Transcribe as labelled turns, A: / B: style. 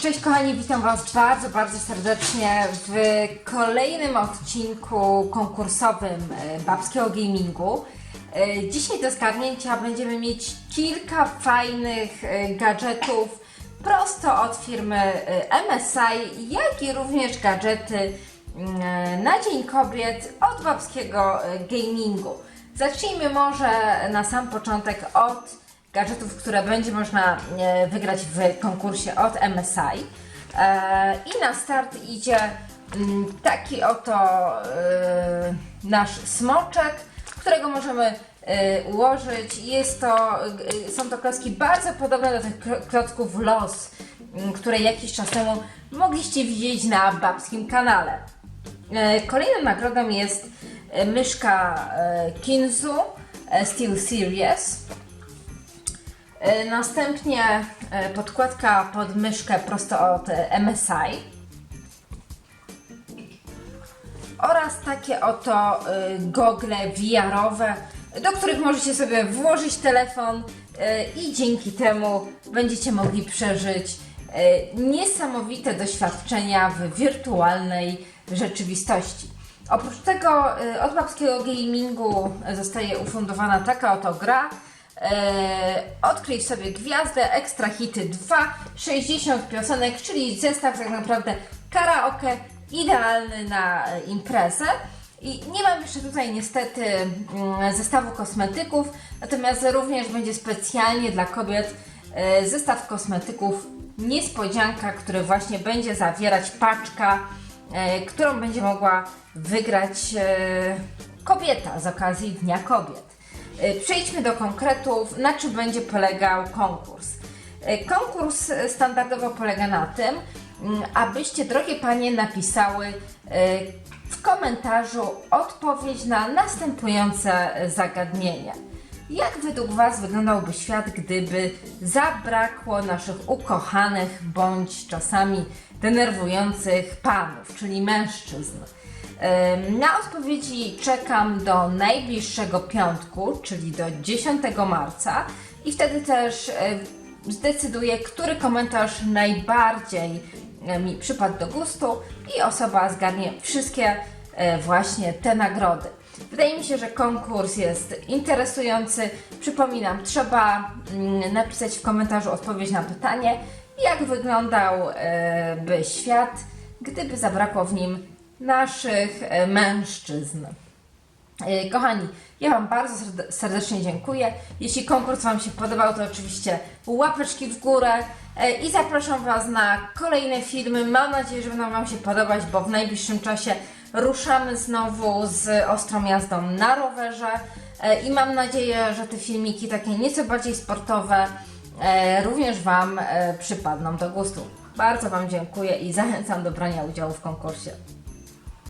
A: Cześć kochani, witam Was bardzo, bardzo serdecznie w kolejnym odcinku konkursowym e, Babskiego Gamingu. E, Dzisiaj do zgarnięcia będziemy mieć kilka fajnych e, gadżetów prosto od firmy MSI, jak i również gadżety mm, na Dzień Kobiet od Babskiego Gamingu. Zacznijmy może na sam początek od gadżetów, które będzie można e, wygrać w konkursie od MSI. E, I na start idzie mm, taki oto e, nasz smoczek, którego możemy ułożyć. Jest to, są to klocki bardzo podobne do tych klocków LOS, m, które jakiś czas temu mogliście widzieć na babskim kanale. Kolejną nagrodą jest myszka Kinzu Steel Series. E, Następnie e, podkładka pod myszkę prosto od e, MSI. Oraz takie oto gogle VR-owe, do których możecie sobie włożyć telefon i dzięki temu będziecie mogli przeżyć niesamowite doświadczenia w wirtualnej rzeczywistości. Oprócz tego od babskiego gamingu zostaje ufundowana taka oto gra, E, odkryj sobie gwiazdę, ekstra hity 2, 60 piosenek, czyli zestaw tak naprawdę karaoke idealny na imprezę. I nie mam jeszcze tutaj niestety mm, zestawu kosmetyków, natomiast również będzie specjalnie dla kobiet e, zestaw kosmetyków niespodzianka, który właśnie będzie zawierać paczka, e, którą będzie mogła wygrać kobieta z okazji Dnia Kobiet. E, Przejdźmy do konkretów, na czym będzie polegał konkurs. E, Konkurs standardowo polega na tym, mm, abyście, drogie panie, napisały e, w komentarzu odpowiedź na następujące e, zagadnienia. Jak według Was wyglądałby świat, gdyby zabrakło naszych ukochanych bądź czasami denerwujących panów, czyli mężczyzn? Na odpowiedzi czekam do najbliższego piątku, czyli do 10 marca i wtedy też zdecyduję, który komentarz najbardziej mi przypadł do gustu i osoba zgarnie wszystkie e, właśnie te nagrody. Wydaje mi się, że konkurs jest interesujący. Przypominam, trzeba mm, napisać w komentarzu odpowiedź na pytanie, jak wyglądał e, by świat, gdyby zabrakło w nim naszych e, mężczyzn. E, Kochani, ja Wam bardzo serde- serdecznie dziękuję. Jeśli konkurs Wam się podobał, to oczywiście łapeczki w górę e, i zapraszam Was na kolejne filmy. Mam nadzieję, że będą Wam się podobać, bo w najbliższym czasie ruszamy znowu z ostrą jazdą na rowerze i mam nadzieję, że te filmiki takie nieco bardziej sportowe również Wam przypadną do gustu. Bardzo Wam dziękuję i zachęcam do brania udziału w konkursie.